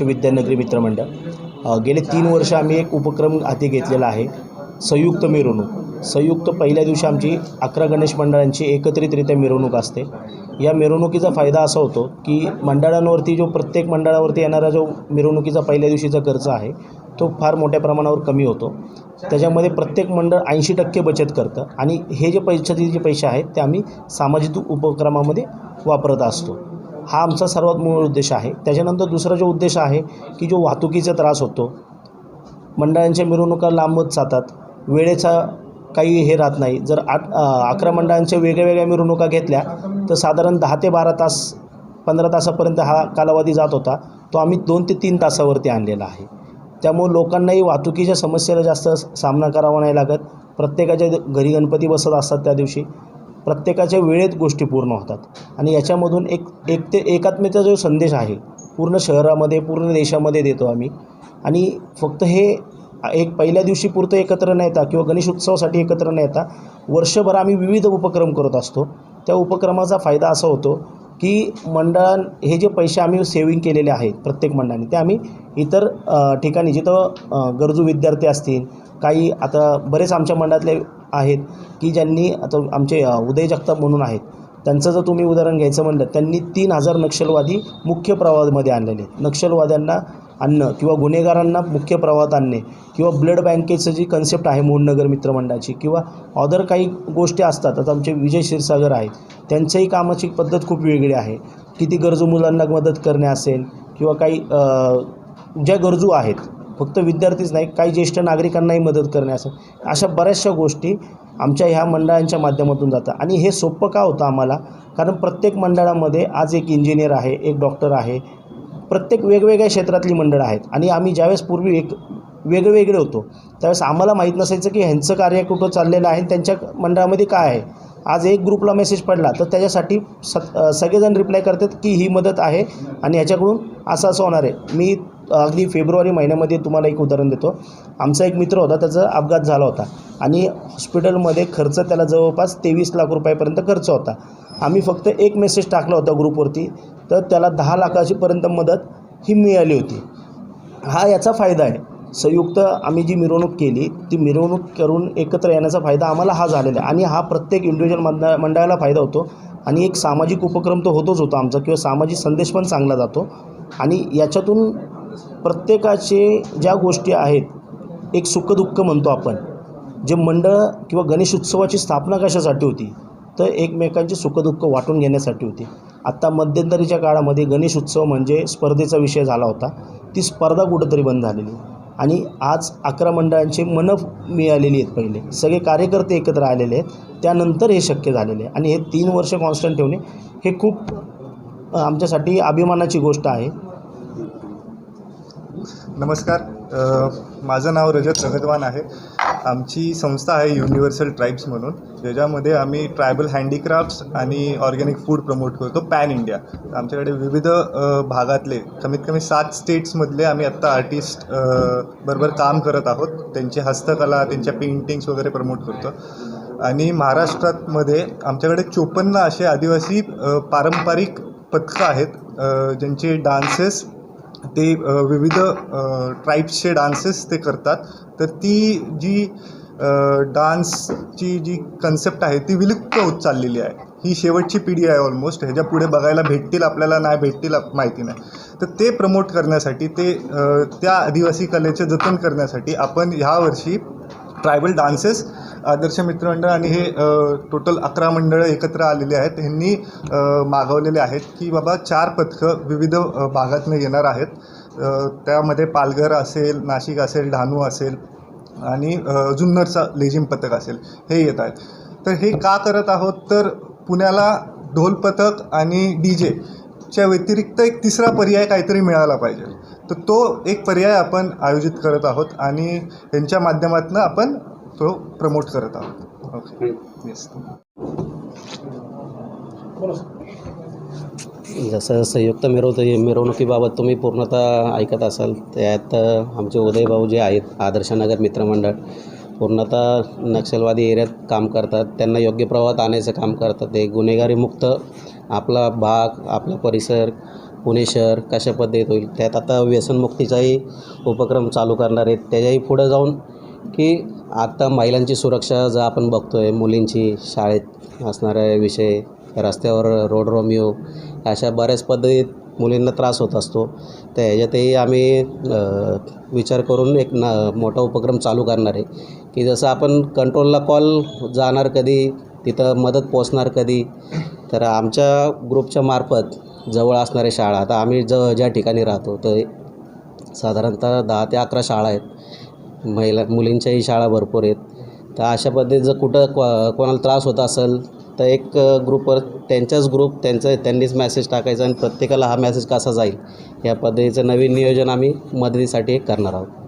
महाराष्ट्र विद्यानगरी मित्रमंडळ. गेले तीन वर्ष आम्ही एक उपक्रम हाती घेतलेला आहे संयुक्त मिरवणूक. संयुक्त पहिल्या दिवशी आमची अकरा गणेश मंडळांची एकत्रितरित्या मिरवणूक असते. या मिरवणुकीचा फायदा असा होतो की मंडळांवरती जो प्रत्येक मंडळावरती येणारा जो मिरवणुकीचा पहिल्या दिवशीचा खर्च आहे तो फार मोठ्या प्रमाणावर कमी होतो. त्याच्यामध्ये प्रत्येक मंडळ ऐंशी टक्के बचत करतं आणि हे जे पैशाचे जे पैसे आहेत ते आम्ही सामाजिक उपक्रमामध्ये वापरत असतो. हा आमचा सर्वात मूळ उद्देश आहे. त्याच्यानंतर दुसरा जो उद्देश आहे की जो वाहतुकीचा त्रास होतो मंडळांच्या मिरवणुका लांबच जातात वेळेचा काही हे राहत नाही. जर आठ अकरा मंडळांच्या वेगळ्या वेगळ्या मिरवणुका घेतल्या तर साधारण दहा ते बारा तास पंधरा तासापर्यंत हा कालावधी जात होता. तो आम्ही दोन ते तीन तासावरती आणलेला आहे. त्यामुळे लोकांनाही वाहतुकीच्या समस्येला जास्त सामना करावा नाही लागत. प्रत्येकाच्या घरी गणपती बसत असतात त्या दिवशी. प्रत्येकाच्या वेळेत गोष्टी पूर्ण होतात. आणि याच्यामधून एक एक ते एकात्मेचा जो संदेश आहे पूर्ण शहरामध्ये पूर्ण देशामध्ये देतो आम्ही. आणि फक्त हे एक पहिल्या दिवशी पुरतं एकत्र न येता किंवा गणेश उत्सवासाठी एकत्र न येता वर्षभर आम्ही विविध उपक्रम करत असतो. त्या उपक्रमाचा फायदा असा होतो की मंडळां हे जे पैसे आम्ही सेविंग केलेले आहेत प्रत्येक मंडळाने ते आम्ही इतर ठिकाणी जिथं गरजू विद्यार्थी असतील काही आता बरेच आमच्या मंडळातले आहेत की ज्यांनी आता आमचे उदय जगताप म्हणून आहेत त्यांचं जर तुम्ही उदाहरण घ्यायचं म्हणलं त्यांनी तीन हजार नक्षलवादी मुख्य प्रवाहामध्ये आणलेले आहेत. नक्षलवाद्यांना आणणं किंवा गुन्हेगारांना मुख्य प्रवाहात आणणे किंवा ब्लड बँकेचं जी कन्सेप्ट आहे मोहननगर मित्रमंडळाची किंवा अदर काही गोष्टी असतात आता आमचे विजय क्षीरसागर आहेत त्यांच्याही कामाची पद्धत खूप वेगळी आहे किती गरजू मुलांना मदत करणे असेल किंवा काही ज्या गरजू आहेत फक्त विद्यार्थीच नाही काही ज्येष्ठ नागरिकांनाही मदत करणे अशा बऱ्याचशा गोष्टी आमच्या ह्या मंडळांच्या माध्यमातून जातात. आणि हे सोपं का होतं आम्हाला? कारण प्रत्येक मंडळामध्ये आज एक इंजिनियर आहे एक डॉक्टर आहे. प्रत्येक वेगवेगळ्या क्षेत्रातली मंडळं आहेत. आणि आम्ही ज्यावेळेस पूर्वी एक वेगवेगळे होतो त्यावेळेस आम्हाला माहीत नसायचं की ह्यांचं कार्य कुठं चाललेलं आहे त्यांच्या मंडळामध्ये काय आहे. आज एक ग्रुपला मेसेज पडला तर त्याच्यासाठी स सगळेजण रिप्लाय करतात की ही मदत आहे आणि ह्याच्याकडून असं असं होणार आहे. मी अगदी फेब्रुवारी महिन्यामध्ये तुम्हाला एक उदाहरण देतो. आमचा एक मित्र होता त्याचा अपघात झाला होता. आणि हॉस्पिटलमध्ये खर्च त्याला जवळपास तेवीस लाख रुपयापर्यंत खर्च होता. आम्ही फक्त एक मेसेज टाकला होता ग्रुपवरती तर त्याला दहा लाखाचीपर्यंत मदत ही मिळाली होती. हा याचा फायदा आहे. संयुक्त आम्ही जी मिरवणूक केली ती मिरवणूक करून एकत्र येण्याचा फायदा आम्हाला हा झालेला आहे. आणि हा प्रत्येक इंडिव्हिज्युअल मंडळ मंडळाला फायदा होतो. आणि एक सामाजिक उपक्रम तर होतोच होतो आमचा किंवा सामाजिक संदेश पण चांगला जातो. आणि याच्यातून प्रत्येकाचे ज्या गोष्टी आहेत एक सुखदुःख म्हणतो आपण. जे मंडळ किंवा गणेश उत्सवाची स्थापना कशासाठी होती तर एकमेकांचे सुखदुःख वाटून घेण्यासाठी होती. आत्ता मध्यंतरीच्या काळामध्ये गणेश उत्सव म्हणजे स्पर्धेचा विषय झाला होता. ती स्पर्धा कुठंतरी बंद झालेली. आणि आज अकरा मंडळांचे मन मिळालेली आहेत पहिले. सगळे कार्यकर्ते एकत्र आलेले आहेत. त्यानंतर हे शक्य झालेले आहे. आणि हे तीन वर्ष कॉन्स्टंट ठेवणे हे खूप आमच्यासाठी अभिमानाची गोष्ट आहे. नमस्कार. माझं नाव रजत रगतवान आहे. आमची संस्था आहे युनिव्हर्सल ट्राईब्स म्हणून ज्याच्यामध्ये आम्ही ट्रायबल हँडीक्राफ्ट्स आणि ऑर्गॅनिक फूड प्रमोट करतो पॅन इंडिया आमच्याकडे विविध भागातले कमीत कमी सात स्टेट्समधले आम्ही आत्ता आर्टिस्ट बरोबर काम करत आहोत. त्यांची हस्तकला त्यांच्या पेंटिंग्स वगैरे प्रमोट करतो. आणि महाराष्ट्रातमध्ये आमच्याकडे चोपन्न असे आदिवासी पारंपरिक पथकं आहेत ज्यांचे डान्सेस ते विविध ट्राईब्सचे डान्सेस ते करतात. तर ती जी डान्सची जी कन्सेप्ट आहे ती विलुप्त होत चाललेली आहे. ही शेवटची पिढी आहे ऑलमोस्ट ह्याच्या पुढे बघायला भेटतील आपल्याला नाही भेटतील माहिती नाही. तर ते प्रमोट करण्यासाठी ते त्या आदिवासी कलेचे जतन करण्यासाठी आपण ह्यावर्षी ट्रायबल डान्सेस आदर्श मित्रमंडळ आणि हे टोटल अकरा मंडळं एकत्र आलेले आहेत. ह्यांनी मागवलेले आहेत की बाबा चार पथकं विविध भागातनं येणार आहेत. त्यामध्ये पालघर असेल नाशिक असेल डहाणू असेल आणि जुन्नरचा लेझिम पथक असेल हे येत आहेत. तर हे का करत आहोत? तर पुण्याला ढोल पथक आणि डी जेच्या व्यतिरिक्त एक तिसरा पर्याय काहीतरी मिळाला पाहिजे. तर तो एक पर्याय आपण आयोजित करत आहोत आणि त्यांच्या माध्यमातून आपण तो प्रमोट करत आहोत. ओके येस जसं संयुक्त मिरवत मिरवणुकीबाबत तुम्ही पूर्णतः ऐकत असाल त्यात आमचे उदयभाऊ जे आहेत आदर्शनगर मित्रमंडळ पूर्णतः नक्षलवादी एरियात काम करतात. त्यांना योग्य प्रवाहात आणायचं काम करतात. ते गुन्हेगारीमुक्त आपला भाग आपला परिसर पुणे शहर कशा पद्धतीत होईल? त्यात आता व्यसनमुक्तीचाही उपक्रम चालू करणार आहेत. त्याच्याही पुढं जाऊन की आता महिलांची सुरक्षा जर आपण बघतो आहे मुलींची शाळेत असणारे विषय रस्त्यावर रोड रोमिओ अशा बऱ्याच पद्धतीत मुलींना त्रास होत असतो. तर ह्याच्यातही आम्ही विचार करून एक न मोठा उपक्रम चालू करणार आहे. की जसं आपण कंट्रोलला कॉल जाणार कधी तिथं मदत पोचणार कधी तर आमच्या ग्रुपच्या मार्फत जवळ असणाऱ्या शाळा आता आम्ही ज ज्या ठिकाणी राहतो तर साधारणतः दहा ते अकरा शाळा आहेत. महिला मुलींच्याही शाळा भरपूर आहेत. तर अशा पद्धतीत जर कुठं को कोणाला त्रास होत असेल तर एक ग्रुपवर त्यांचाच ग्रुप त्यांचं त्यांनीच मॅसेज टाकायचा आणि प्रत्येकाला हा मॅसेज कसा जाईल या पद्धतीचं नवीन नियोजन आम्ही मदतीसाठी करणार आहोत.